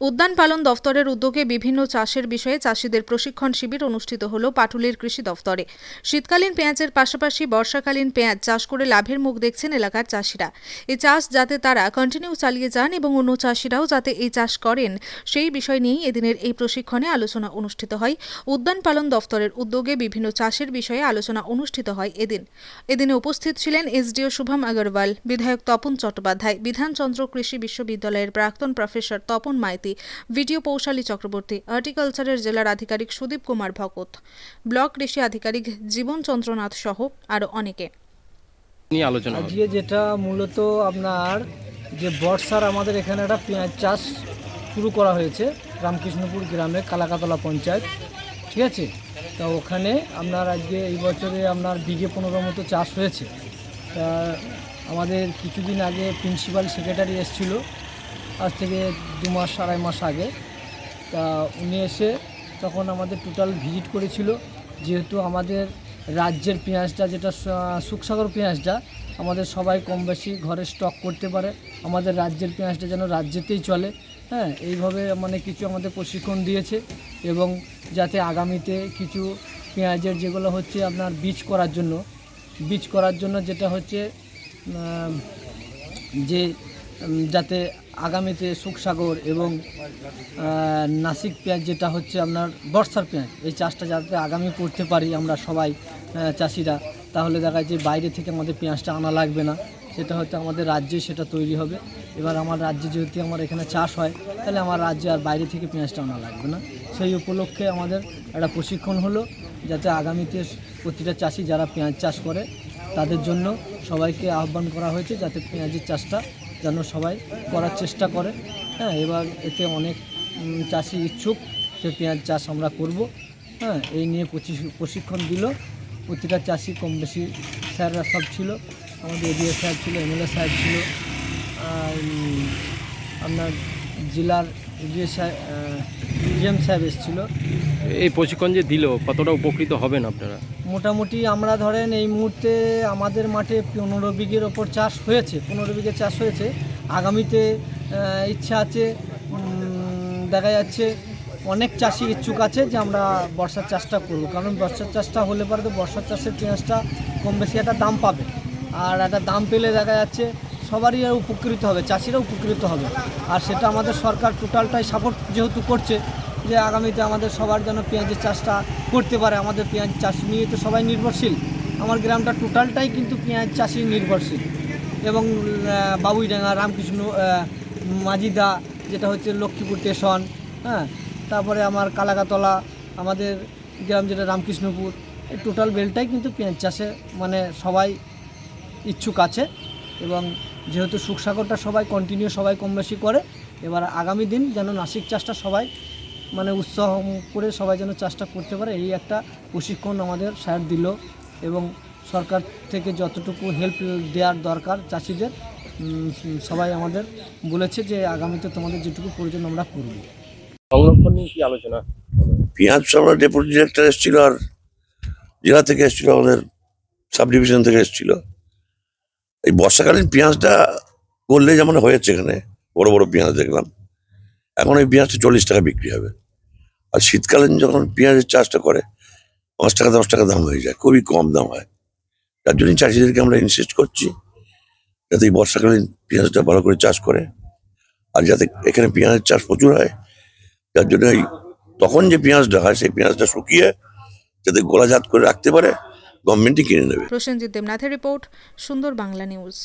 উদ্যান পালন দফতরের উদ্যোগে বিভিন্ন চাষের বিষয়ে চাষিদের প্রশিক্ষণ শিবির অনুষ্ঠিত হল পাটুলির কৃষি দফতরে। শীতকালীন পেঁয়াজের পাশাপাশি বর্ষাকালীন পেঁয়াজ চাষ করে লাভের মুখ দেখছেন এলাকার চাষিরা। এই চাষ যাতে তারা কন্টিনিউ চালিয়ে যান এবং অন্য চাষিরাও যাতে এই চাষ করেন, সেই বিষয় নিয়েই এদিনের এই প্রশিক্ষণে আলোচনা অনুষ্ঠিত হয়। উদ্যান পালন দফতরের উদ্যোগে বিভিন্ন চাষের বিষয়ে আলোচনা অনুষ্ঠিত হয় এদিন। এদিনে উপস্থিত ছিলেন এসডিও শুভম আগরওয়াল, বিধায়ক তপন চট্টোপাধ্যায়, বিধানচন্দ্র কৃষি বিশ্ববিদ্যালয়ের প্রাক্তন প্রফেসর তপন মাইতি ভিডিও পৌশালী চক্রবর্তী হর্টিকালচারের জেলার আধিকারিক সুদীপ কুমার ভকত ব্লক কৃষি আধিকারিক জীবন চন্দ্রনাথ সহ আরও অনেকে। নিয়ে আলোচনা আজকে যেটা মূলত আপনার যে বর্ষার আমাদের এখানে একটা পেঁয়াজ চাষ শুরু করা হয়েছে রামকৃষ্ণপুর গ্রামে কালাকাতলা পঞ্চায়েত ঠিক আছে? তা ওখানে আপনার আজকে এই বছরে আপনার বিঘে পনেরো মতো চাষ হয়েছে। তা আমাদের কিছুদিন আগে প্রিন্সিপাল সেক্রেটারি এসেছিল আজ থেকে দু মাস, আড়াই মাস আগে। তা উনি এসে তখন আমাদের টোটাল ভিজিট করেছিল। যেহেতু আমাদের রাজ্যের পেঁয়াজটা, যেটা সুখসাগর পেঁয়াজটা, আমাদের সবাই কম বেশি ঘরে স্টক করতে পারে। আমাদের রাজ্যের পেঁয়াজটা যেন রাজ্যেতেই চলে। হ্যাঁ এইভাবে মানে কিছু আমাদের প্রশিক্ষণ দিয়েছে এবং যাতে আগামীতে কিছু পেঁয়াজের যেগুলো হচ্ছে আপনার বীজ করার জন্য, বীজ করার জন্য যেটা হচ্ছে যে যাতে আগামীতে সুখসাগর এবং নাসিক পেঁয়াজ যেটা হচ্ছে আপনার বর্ষার পেঁয়াজ, এই চাষটা যাতে আগামী করতে পারি আমরা সবাই চাষিরা, তাহলে দেখা যে বাইরে থেকে আমাদের পেঁয়াজটা আনা লাগবে না। সেটা হয়তো আমাদের রাজ্যে সেটা তৈরি হবে। এবার আমার রাজ্যে যেহেতু আমার এখানে চাষ হয়, তাহলে আমার রাজ্যে আর বাইরে থেকে পেঁয়াজটা আনা লাগবে না। সেই উপলক্ষে আমাদের একটা প্রশিক্ষণ হলো, যাতে আগামীতে প্রতিটা চাষি যারা পেঁয়াজ চাষ করে, তাদের জন্য সবাইকে আহ্বান করা হয়েছে, যাতে পেঁয়াজের চাষটা যেন সবাই করার চেষ্টা করে। হ্যাঁ এবার এতে অনেক চাষি ইচ্ছুক যে পেঁয়াজ চাষ আমরা করব। হ্যাঁ এই নিয়ে প্রশি- প্রশিক্ষণ দিল। প্রতিটা চাষি কম বেশি স্যাররা সব ছিল। আমাদের এডিএ স্যার ছিল, এমএলএ স্যার ছিল, আর আপনার জেলার এডিও সাহেব এসেছিল। এই প্রশিক্ষণ যে দিল কতটা উপকৃত হবেন আপনারা? মোটামুটি আমরা ধরেন এই মুহূর্তে আমাদের মাঠে পনেরো বিঘের ওপর চাষ হয়েছে পনেরো বিঘে চাষ হয়েছে। আগামীতে ইচ্ছা আছে দেখা যাচ্ছে অনেক চাষি ইচ্ছুক আছে যে আমরা বর্ষার চাষটা করব। কারণ বর্ষার চাষটা হলে পরে তো বর্ষার চাষের পেঁয়াজটা কম বেশি একটা দাম পাবে। আর একটা দাম পেলে দেখা যাচ্ছে সবারই উপকৃত হবে চাষিরা উপকৃত হবে। আর সেটা আমাদের সরকার টোটালটাই সাপোর্ট যেহেতু করছে, যে আগামীতে আমাদের সবার যেন পেঁয়াজের চাষটা করতে পারে, আমাদের পেঁয়াজ চাষ নিয়ে তো সবাই নির্ভরশীল। আমার গ্রামটা টোটালটাই কিন্তু পেঁয়াজ চাষি নির্ভরশীল। এবং বাবুইডাঙ্গা, রামকৃষ্ণ মাজিদা, যেটা হচ্ছে লক্ষ্মীপুর স্টেশন হ্যাঁ? তারপরে আমার কালাকাতলা, আমাদের গ্রাম যেটা রামকৃষ্ণপুর, এই টোটাল বেলটাই কিন্তু পেঁয়াজ চাষে মানে সবাই ইচ্ছুক আছে। এবং যেহেতু সুখসাগরটা সবাই কন্টিনিউ সবাই কম বেশি করে এবার আগামী দিন যেন নাসিক চাষটা সবাই মানে উৎসাহ করে সবাই যেন চাষটা করতে পারে এই একটা প্রশিক্ষণ আমাদের স্যার দিল এবং সরকার থেকে যতটুকু হেল্প দেওয়ার দরকার চাষিদের সবাই আমাদের বলেছে যে আগামীতে তোমাদের যেটুকু প্রয়োজন আমরা করব। সংরক্ষণ নিয়ে কি আলোচনা? পেঁয়াজ আমরা ডেপুটি ডিরেক্টর এসেছিল আর জেলা থেকে এসেছিল আমাদের সাব ডিভিশন থেকে এসেছিল। এই বর্ষাকালীন পেঁয়াজটা করলে যেমন হয়েছে এখানে, বড় বড় পেঁয়াজ দেখলাম। এখন এই পেঁয়াজটা চল্লিশ টাকা বিক্রি হবে। আর শীতকালীন যখন পেঁয়াজের চাষটা করে, পাঁচ টাকা, দশ টাকা দাম হয়ে যায়, খুবই কম দাম হয়। তার জন্য চাষিদেরকে আমরা ইনসিস্ট করছি, যাতে এই বর্ষাকালীন পেঁয়াজটা ভালো করে চাষ করে, আর যাতে এখানে পেঁয়াজের চাষ প্রচুর হয়। যার জন্য তখন যে পেঁয়াজটা হয়, সেই পেঁয়াজটা শুকিয়ে যাতে গোলাজাত করে রাখতে পারে গভর্নমেন্টই কিনে নেবে। প্রসেনজিৎ দেবনাথের রিপোর্ট সুন্দর বাংলা নিউজ।